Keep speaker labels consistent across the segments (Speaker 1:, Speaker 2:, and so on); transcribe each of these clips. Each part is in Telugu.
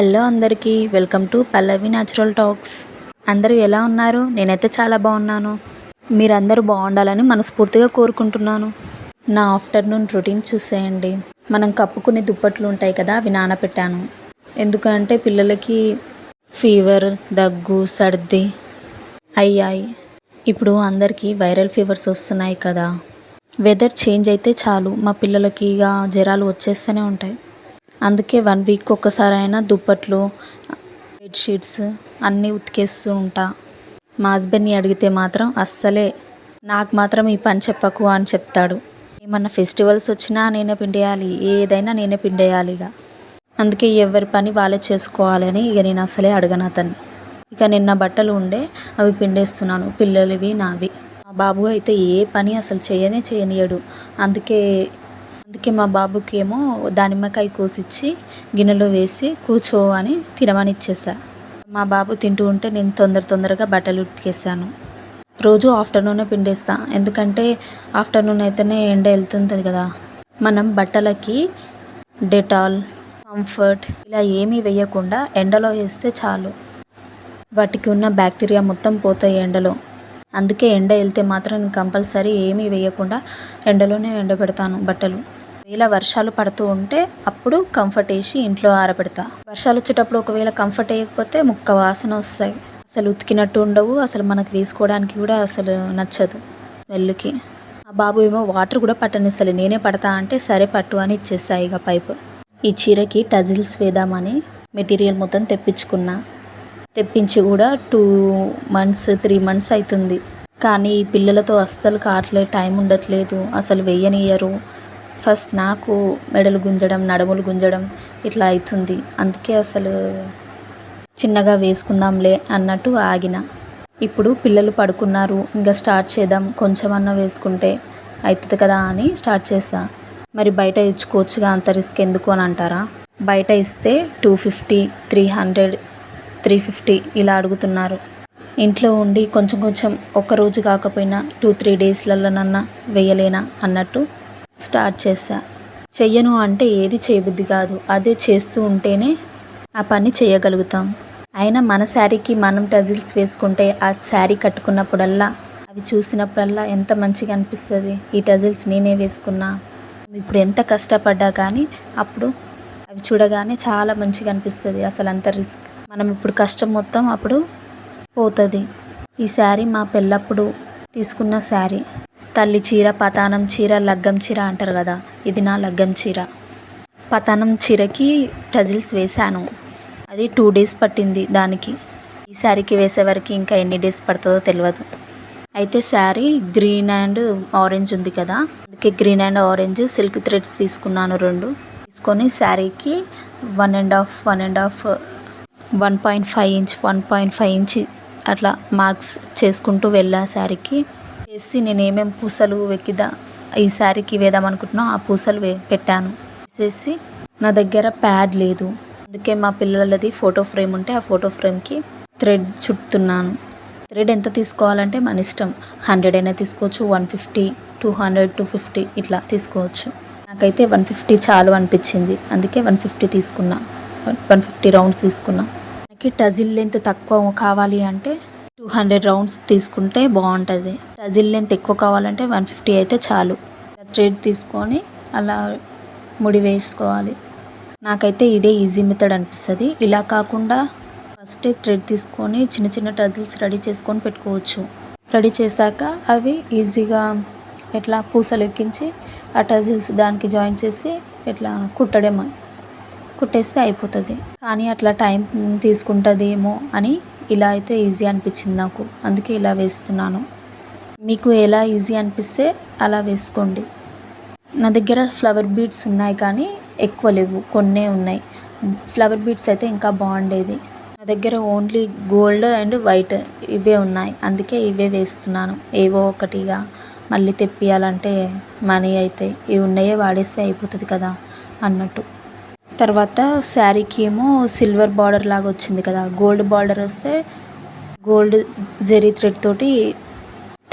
Speaker 1: హలో అందరికీ welcome to Pallavi natural talks. అందరూ ఎలా ఉన్నారు? నేనైతే చాలా బాగున్నాను. మీరందరూ బాగుండాలని మనస్ఫూర్తిగా కోరుకుంటున్నాను. నా ఆఫ్టర్నూన్ రొటీన్ చూసేయండి. మనం కప్పుకునే దుప్పట్లు ఉంటాయి కదా అవి నానపెట్టాను. ఎందుకంటే పిల్లలకి ఫీవర్ దగ్గు సర్ది అయ్యాయి. ఇప్పుడు అందరికీ వైరల్ ఫీవర్స్ వస్తున్నాయి కదా. వెదర్ చేంజ్ అయితే చాలు. మా పిల్లలకి ఇక జ్వరాలు వచ్చేస్తూనే ఉంటాయి. అందుకే వన్ వీక్ ఒక్కసారి అయినా దుప్పట్లు బెడ్షీట్స్ అన్నీ ఉతికేస్తూ ఉంటా. మా హస్బెండ్ని అడిగితే మాత్రం అస్సలే నాకు మాత్రం ఈ పని చెప్పకు అని చెప్తాడు. ఏమన్నా ఫెస్టివల్స్ వచ్చినా నేనే పిండేయాలి ఏదైనా నేనే పిండేయాలి ఇక. అందుకే ఎవరి పని వాళ్ళే చేసుకోవాలని ఇక నేను అసలే అడగను అతన్ని. ఇక నిన్న బట్టలు ఉండే అవి పిండేస్తున్నాను పిల్లలవి నావి. మా బాబు అయితే ఏ పని అసలు చేయనే చేయనియడు. అందుకే అందుకే మా బాబుకి ఏమో దానిమ్మకాయ కోసిచ్చి గిన్నెలో వేసి కూర్చో అని తినమనిచ్చేసా మా బాబు తింటూ ఉంటే నేను తొందర తొందరగా బట్టలు ఉతికేసాను రోజు ఆఫ్టర్నూనే పిండేస్తా. ఎందుకంటే ఆఫ్టర్నూన్ అయితేనే ఎండ వెళ్తుంది కదా. మనం బట్టలకి డెటాల్ కంఫర్ట్ ఇలా ఏమీ వేయకుండా ఎండలో వేస్తే చాలు. వాటికి ఉన్న బ్యాక్టీరియా మొత్తం పోతాయి ఎండలో. అందుకే ఎండ వెళ్తే మాత్రం నేను కంపల్సరీ ఏమీ వేయకుండా ఎండలోనే ఎండబెడతాను బట్టలు. ఒకవేళ వర్షాలు పడుతూ ఉంటే అప్పుడు కంఫర్ట్ వేసి ఇంట్లో ఆరబెడతా. వర్షాలు వచ్చేటప్పుడు ఒకవేళ కంఫర్ట్ వేయకపోతే ముక్క వాసన వస్తాయి. అసలు ఉతికినట్టు ఉండవు అసలు మనకు వేసుకోవడానికి కూడా అసలు నచ్చదు మెల్లుకి ఆ బాబు ఏమో వాటర్ కూడా పట్టనిస్తలే నేనే పడతా అంటే సరే పట్టు అని ఇచ్చేసా ఇక పైపు. ఈ చీరకి టజిల్స్ వేద్దామని మెటీరియల్ మొత్తం తెప్పించుకున్నా. తెప్పించి కూడా టూ మంత్స్ త్రీ మంత్స్ అవుతుంది. కానీ ఈ పిల్లలతో అస్సలు కావట్లేదు టైం ఉండట్లేదు అసలు వెయ్యనియ్యరు ఫస్ట్ నాకు మెడలు గుంజడం నడుములు గుంజడం ఇట్లా అవుతుంది అందుకే అసలు చిన్నగా వేసుకుందాంలే అన్నట్టు ఆగిన. ఇప్పుడు పిల్లలు పడుకున్నారు ఇంకా స్టార్ట్ చేద్దాం కొంచెమన్నా వేసుకుంటే అవుతుంది కదా అని స్టార్ట్ చేసా మరి బయట ఇచ్చుకోవచ్చుగా అంత రిస్క్ ఎందుకు అని అంటారా? బయట ఇస్తే two fifty three hundred three fifty ఇలా అడుగుతున్నారు. ఇంట్లో ఉండి కొంచెం కొంచెం ఒక్కరోజు కాకపోయినా టూ త్రీ డేస్లలోనన్నా వేయలేనా అన్నట్టు స్టార్ట్ చేశా. చెయ్యను అంటే ఏది చేయబుద్ధి కాదు. అదే చేస్తూ ఉంటేనే ఆ పని చేయగలుగుతాం. అయినా మన శారీకి మనం టజిల్స్ వేసుకుంటే ఆ శారీ కట్టుకున్నప్పుడల్లా అవి చూసినప్పుడల్లా ఎంత మంచిగా అనిపిస్తుంది. ఈ టజిల్స్ నేనే వేసుకున్నా. ఇప్పుడు ఎంత కష్టపడ్డా కానీ అప్పుడు అవి చూడగానే చాలా మంచిగా అనిపిస్తుంది. అసలు అంత రిస్క్. మనం ఇప్పుడు కష్టం మొత్తం అప్పుడు పోతుంది. ఈ శారీ మా పెళ్ళప్పుడు తీసుకున్న శారీ. తల్లి చీర పతానం చీర లగ్గం చీర అంటారు కదా ఇది నా లగ్గం చీర. పతానం చీరకి టజిల్స్ వేశాను. అది టూ డేస్ పట్టింది దానికి. ఈ శారీకి వేసేవరకు ఇంకా ఎన్ని డేస్ పడుతుందో తెలియదు అయితే శారీ గ్రీన్ అండ్ ఆరెంజ్ ఉంది కదా అందుకే green and orange silk threads తీసుకున్నాను రెండు. తీసుకొని శారీకి one and half one and half one point five inch one point five inch అట్లా మార్క్స్ చేసుకుంటూ వెళ్ళా శారీకి. వేసి నేను ఏమేమి పూసలు వెక్కిదా? ఈ శారీకి వేద్దాం అనుకుంటున్నా ఆ పూసలు వే పెట్టాను. వేసేసి నా దగ్గర ప్యాడ్ లేదు. అందుకే మా పిల్లలది ఫోటో ఫ్రేమ్ ఉంటే ఆ ఫోటో ఫ్రేమ్కి థ్రెడ్ చుట్టుతున్నాను. థ్రెడ్ ఎంత తీసుకోవాలంటే మన ఇష్టం. హండ్రెడ్ అయినా తీసుకోవచ్చు one fifty two hundred two fifty ఇట్లా తీసుకోవచ్చు. నాకైతే వన్ ఫిఫ్టీ చాలు అనిపించింది. అందుకే వన్ ఫిఫ్టీ తీసుకున్నా. వన్ ఫిఫ్టీ రౌండ్స్ తీసుకున్నా. మనకి టజిల్ లెంత్ తక్కువ కావాలి అంటే టూ హండ్రెడ్ రౌండ్స్ తీసుకుంటే బాగుంటుంది. టజిల్ లెంత్ ఎక్కువ కావాలంటే వన్ ఫిఫ్టీ అయితే చాలు. థ్రెడ్ తీసుకొని అలా ముడి వేసుకోవాలి. నాకైతే ఇదే ఈజీ మెథడ్ అనిపిస్తుంది. ఇలా కాకుండా ఫస్ట్ థ్రెడ్ తీసుకొని చిన్న చిన్న టజిల్స్ రెడీ చేసుకొని పెట్టుకోవచ్చు. రెడీ చేశాక అవి ఈజీగా ఎట్లా పూసలు ఎక్కించి ఆ టజిల్స్ దానికి జాయిన్ చేసి ఇట్లా కుట్టడమే కుట్టేస్తే అయిపోతుంది. కానీ అట్లా టైం తీసుకుంటుందేమో అని ఇలా అయితే ఈజీ అనిపించింది నాకు. అందుకే ఇలా వేస్తున్నాను. మీకు ఎలా ఈజీ అనిపిస్తే అలా వేసుకోండి. నా దగ్గర ఫ్లవర్ బీడ్స్ ఉన్నాయి కానీ ఎక్కువ లేవు కొన్నే ఉన్నాయి. ఫ్లవర్ బీడ్స్ అయితే ఇంకా బాగుండేది. నా దగ్గర ఓన్లీ గోల్డ్ అండ్ వైట్ ఇవే ఉన్నాయి. అందుకే ఇవే వేస్తున్నాను. ఏవో ఒకటిగా. మళ్ళీ తెప్పియాలంటే మనీ అయితే. ఇవి ఉన్నాయే వాడేస్తే అయిపోతుంది కదా అన్నట్టు. తర్వాత శారీకి ఏమో సిల్వర్ బార్డర్ లాగా వచ్చింది కదా. గోల్డ్ బార్డర్ వస్తే గోల్డ్ జెరీ థ్రెడ్ తోటి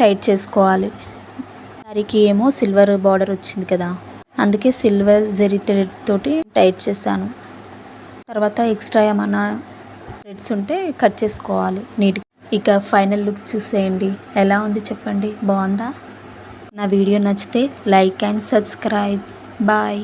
Speaker 1: టైట్ చేసుకోవాలి. దానికి ఏమో సిల్వర్ బార్డర్ వచ్చింది కదా. అందుకే సిల్వర్ జరి థ్రెడ్ తోటి టైట్ చేశాను. తర్వాత ఎక్స్ట్రా ఏమన్నా థ్రెడ్స్ ఉంటే కట్ చేసుకోవాలి నీట్గా. ఇక ఫైనల్ లుక్ చూసేయండి. ఎలా ఉంది చెప్పండి? బాగుందా? నా వీడియో నచ్చితే లైక్ అండ్ సబ్స్క్రైబ్. బాయ్.